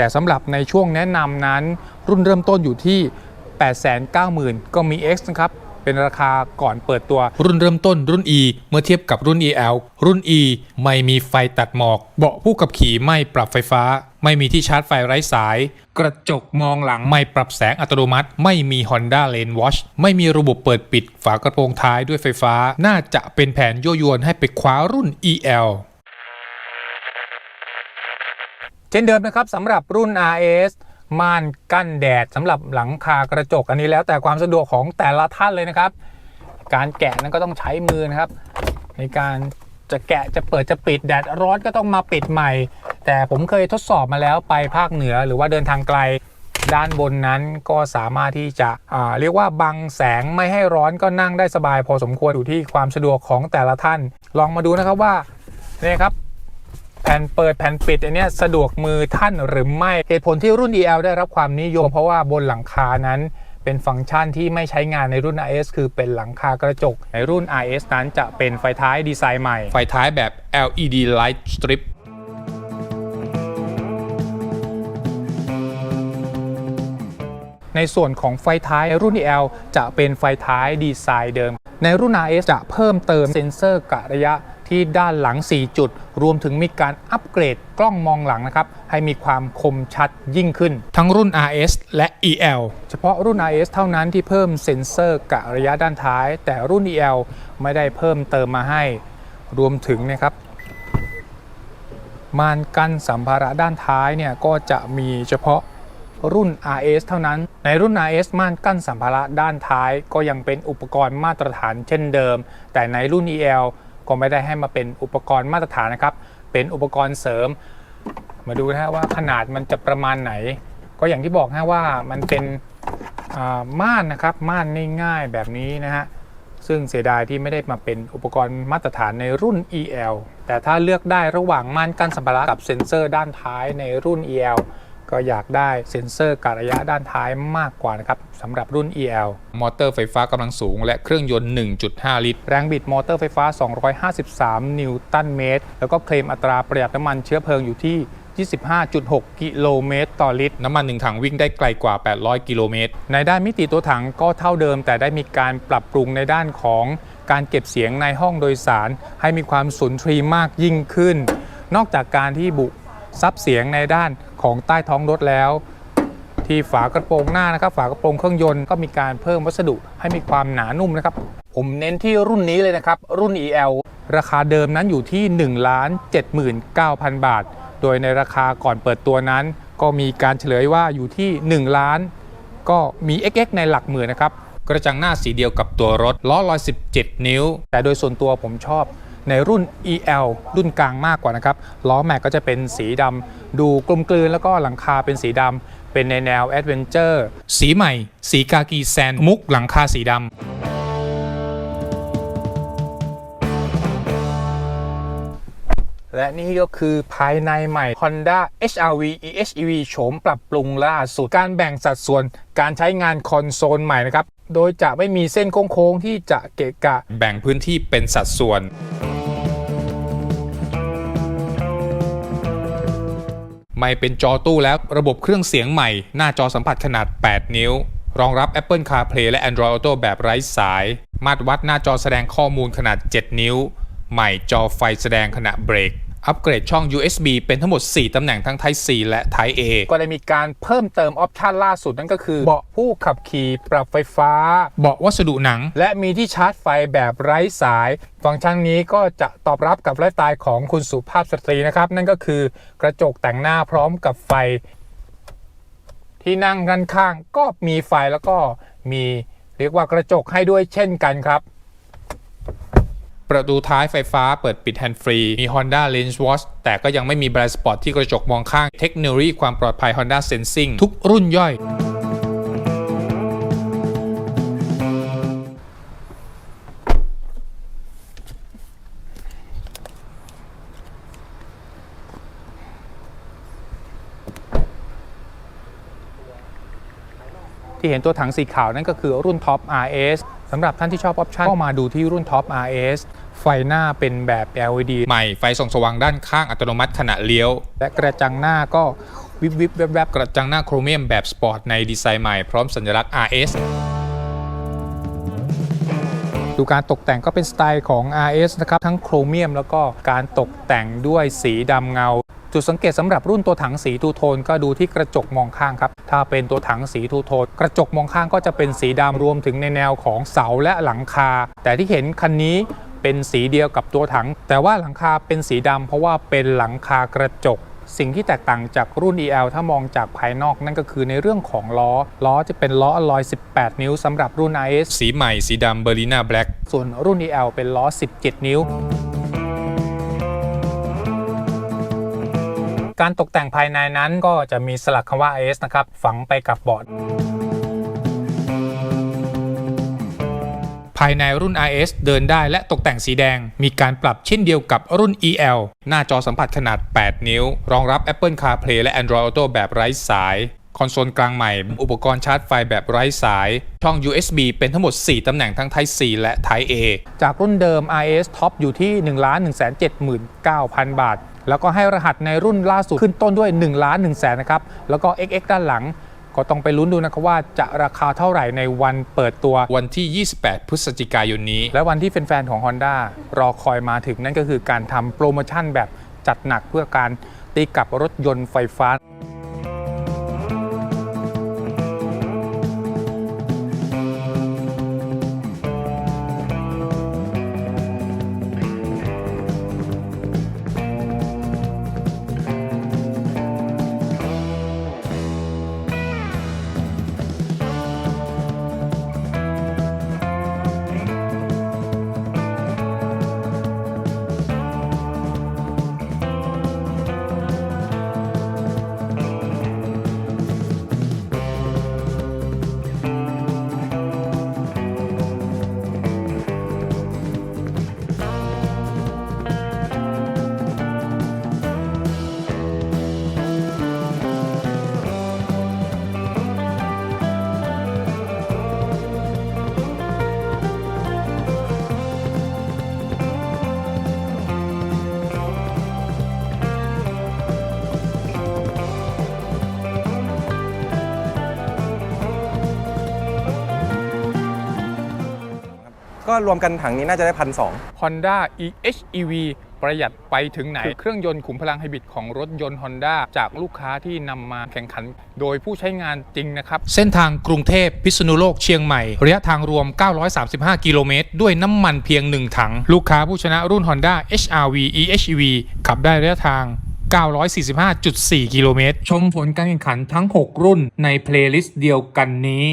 แต่สำหรับในช่วงแนะนำนั้น รุ่นเริ่มต้นอยู่ที่ 890,000 ก็มี X นะครับเป็นราคาก่อนเปิดตัวรุ่นเริ่มต้นรุ่น E เมื่อเทียบกับรุ่น EL รุ่น E ไม่มีไฟตัดหมอก เบาะผู้ขับขี่ไม่ปรับไฟฟ้า ไม่มีที่ชาร์จไฟไร้สาย กระจกมองหลังไม่ปรับแสงอัตโนมัติ ไม่มี Honda Lane Watch ไม่มีระบบเปิดปิดฝากระโปรงท้ายด้วยไฟฟ้า น่าจะเป็นแผนยั่วยวนให้ไปคว้ารุ่น EL เช่นเดิมนะครับสำหรับรุ่น RS ม่านกั้นแดดสำหรับหลังคากระจกอันนี้แล้วแต่ความสะดวกของแต่ละท่านเลยนะครับ การแกะนั้นก็ต้องใช้มือนะครับ ในการจะแกะจะเปิดจะปิดแดดร้อนก็ต้องมาปิดใหม่ แต่ผมเคยทดสอบมาแล้วไปภาคเหนือหรือว่าเดินทางไกลด้านบนนั้นก็สามารถที่จะเรียกว่าบังแสงไม่ให้ร้อนก็นั่งได้สบายพอสมควรอยู่ที่ความสะดวกของแต่ละท่าน ลองมาดูนะครับว่าเนี่ยครับ แผ่นเปิดแผ่นปิดอันเนี้ยสะดวกมือท่านหรือไม่เหตุผลที่รุ่น EL ได้รับความนิยม เพราะว่าบนหลังคานั้นเป็นฟังก์ชันที่ไม่ใช้งานในรุ่น RS คือเป็นหลังคากระจก ในรุ่น RS นั้นจะเป็นไฟท้ายดีไซน์ใหม่ ไฟท้ายแบบ LED light strip ในส่วนของไฟท้ายรุ่น EL จะเป็นไฟท้ายดีไซน์เดิม ในรุ่น RS จะเพิ่มเติมเซ็นเซอร์กะระยะ ที่ด้านหลัง 4 จุด รวมถึงมีการอัปเกรดกล้องมองหลังนะครับ ให้มีความคมชัดยิ่งขึ้น ทั้งรุ่น RS และ EL เฉพาะรุ่น RS เท่านั้นที่เพิ่มเซ็นเซอร์กะระยะด้านท้าย แต่รุ่น EL ไม่ได้เพิ่มเติมมาให้ รวมถึงนะครับม่านกั้นสัมภาระด้านท้ายเนี่ยก็จะมีเฉพาะรุ่น RS เท่านั้น ในรุ่น RS ม่านกั้นสัมภาระด้านท้าย ก็ยังเป็นอุปกรณ์มาตรฐานเช่นเดิม แต่ในรุ่น EL ก็ไม่ได้ให้มาเป็นอุปกรณ์มาตรฐานนะครับ เป็นอุปกรณ์เสริม มาดูนะฮะว่าขนาดมันจะประมาณไหน ก็อย่างที่บอกนะว่ามันเป็นม่านนะครับม่านง่ายๆแบบนี้นะฮะซึ่งเสียดายที่ไม่ได้มาเป็นอุปกรณ์มาตรฐานในรุ่น EL แต่ถ้าเลือกได้ระหว่างม่านกั้นสัมภาระกับเซ็นเซอร์ด้านท้ายในรุ่น EL ก็อยากได้เซ็นเซอร์กะระยะด้านท้ายมากกว่านะครับสำหรับรุ่น EL มอเตอร์ไฟฟ้ากำลังสูง และเครื่องยนต์ 1.5 ลิตร แรงบิดมอเตอร์ไฟฟ้า 253 นิวตันเมตร แล้วก็เคลมอัตราประหยัดน้ำมันเชื้อเพลิงอยู่ที่25.6 กิโลเมตรต่อลิตร น้ำมัน1ถังวิ่งได้ไกลกว่า 800 กิโลเมตร ในด้านมิติตัวถังก็เท่าเดิม แต่ได้มีการปรับปรุงในด้านของการเก็บเสียงในห้องโดยสาร ให้มีความสุนทรีย์มากยิ่งขึ้น นอกจากการที่บุซับเสียงในด้าน ของใต้ท้องรถแล้ว ที่ฝากระโปรงหน้านะครับ ฝากระโปรงเครื่องยนต์ก็มีการเพิ่มวัสดุให้มีความหนานุ่มนะครับ ผมเน้นที่รุ่นนี้เลยนะครับ รุ่น EL ราคาเดิมนั้นอยู่ที่ 1 79,000 บาท โดยในราคาก่อนเปิดตัวนั้น ก็มีการเฉลยว่าอยู่ที่ 1 ล้าน ก็มี XX ในหลักหมื่นนะครับกระจังหน้าสีเดียวกับตัวรถล้อ117 นิ้ว แต่โดยส่วนตัวผมชอบ ในรุ่น EL รุ่นกลางมากกว่านะครับ ล้อแม็กก็จะเป็นสีดำดูกลมกลืนแล้วก็หลังคาเป็นสีดำเป็นในแนวแอดเวนเจอร์สีใหม่ สีกากีแซนมุกหลังคาสีดำและนี่ก็คือภายในใหม่ Honda HRV EHEV โฉมปรับปรุงล่าสุด การแบ่งสัดส่วนการใช้งานคอนโซลใหม่นะครับ โดยจะไม่มีเส้นโค้งๆที่จะเกะกะ แบ่งพื้นที่เป็นสัดส่วน ไม่เป็นจอตู้แล้วระบบเครื่องเสียงใหม่ หน้าจอสัมผัสขนาด 8 นิ้ว รองรับ Apple CarPlay และ Android Auto แบบไร้สาย มาตรวัดหน้าจอแสดงข้อมูลขนาด 7 นิ้ว ใหม่จอไฟแสดงขณะเบรก อัปเกรดช่อง USB เป็นทั้งหมด 4 ตำแหน่งทั้ง Type C และ Type A ก็ได้มีการเพิ่มเติมออปชันล่าสุดนั่นก็คือ เบาะผู้ขับขี่ปรับไฟฟ้า เบาะวัสดุหนัง และมีที่ชาร์จไฟแบบไร้สาย ฟังก์ชันนี้ก็จะตอบรับกับไลฟ์สไตล์ของคุณสุภาพสตรีนะครับ นั่นก็คือกระจกแต่งหน้าพร้อมกับไฟ ที่นั่งด้านข้างก็มีไฟแล้วก็มีเรียกว่ากระจกให้ด้วยเช่นกันครับ ประตูท้ายไฟฟ้าเปิดปิดแฮนด์ฟรี มี Honda Lane Watch แต่ก็ยังไม่มี Blind Spot ที่กระจกมองข้าง เทคโนโลยีความปลอดภัย Honda Sensing ทุกรุ่นย่อยที่เห็นตัวถังสีขาวนั่นก็คือรุ่น Top RS สำหรับท่านที่ชอบออปชั่นก็มาดูที่รุ่น Top RS ไฟหน้าเป็นแบบ LED ใหม่ไฟส่องสว่างด้านข้างอัตโนมัติขณะเลี้ยว และกระจังหน้าก็วิบวิบแวบแวบกระจังหน้าโครเมียมแบบสปอร์ตในดีไซน์ใหม่พร้อมสัญลักษณ์ RS ดูการตกแต่งก็เป็นสไตล์ของ RS นะครับ ทั้งโครเมียมแล้วก็การตกแต่งด้วยสีดำเงา จุดสังเกตสำหรับรุ่นตัวถังสีทูโทนก็ดูที่กระจกมองข้างครับ ถ้าเป็นตัวถังสีทูโทน กระจกมองข้างก็จะเป็นสีดำรวมถึงในแนวของเสาและหลังคา แต่ที่เห็นคันนี้ เป็นสีเดียวกับตัวถัง แต่ว่าหลังคาเป็นสีดำเพราะว่าเป็นหลังคากระจก สิ่งที่แตกต่างจากรุ่น EL ถ้ามองจากภายนอกนั่นก็คือในเรื่องของล้อ ล้อจะเป็นล้ออลลอย 18 นิ้วสำหรับรุ่น IS สีใหม่สีดำเบอร์ลิน่าแบล็กส่วนรุ่น EL เป็นล้อ 17 นิ้วการตกแต่งภายในนั้นก็จะมีสลักคำว่า IS นะครับ ฝังไปกับเบาะ ภายในรุ่น RS เดินได้และตกแต่งสีแดง มีการปรับเช่นเดียวกับรุ่น EL หน้าจอสัมผัสขนาด 8 นิ้ว รองรับ Apple CarPlay และ Android Auto แบบไร้สาย คอนโซลกลางใหม่ อุปกรณ์ชาร์จไฟแบบไร้สาย ช่อง USB เป็นทั้งหมด 4 ตำแหน่งทั้ง Type C และ Type A จากรุ่นเดิม RS Top อยู่ที่ 1 1 7 9 0 0 0 บาท แล้วก็ให้รหัสในรุ่นล่าสุดขึ้นต้นด้วย 1 1 0 0 0 0นะครับ แล้วก็ XX ด้านหลัง ก็ต้องไปลุ้นดูนะครับว่าจะราคาเท่าไหร่ในวันเปิดตัว วันที่ 28 พฤศจิกายนนี้ และวันที่แฟนๆของ Honda รอคอยมาถึงนั่นก็คือการทำโปรโมชั่นแบบจัดหนักเพื่อการตีกลับรถยนต์ไฟฟ้า ก็รวมกันถังนี้น่าจะได้พันสอง Honda EHEV ประหยัดไปถึงไหนเครื่องยนต์ขุมพลังไฮบริดของรถยนต์ Honda จากลูกค้าที่นำมาแข่งขันโดยผู้ใช้งานจริงนะครับ เส้นทางกรุงเทพพิษณุโลกเชียงใหม่ ระยะทางรวม 935 กิโลเมตร ด้วยน้ำมันเพียง 1 ถัง ลูกค้าผู้ชนะรุ่น Honda HRV EHEV ขับได้ระยะทาง 945.4 กิโลเมตร ชมผลการแข่งขันทั้ง 6 รุ่นในเพลย์ลิสต์เดียวกันนี้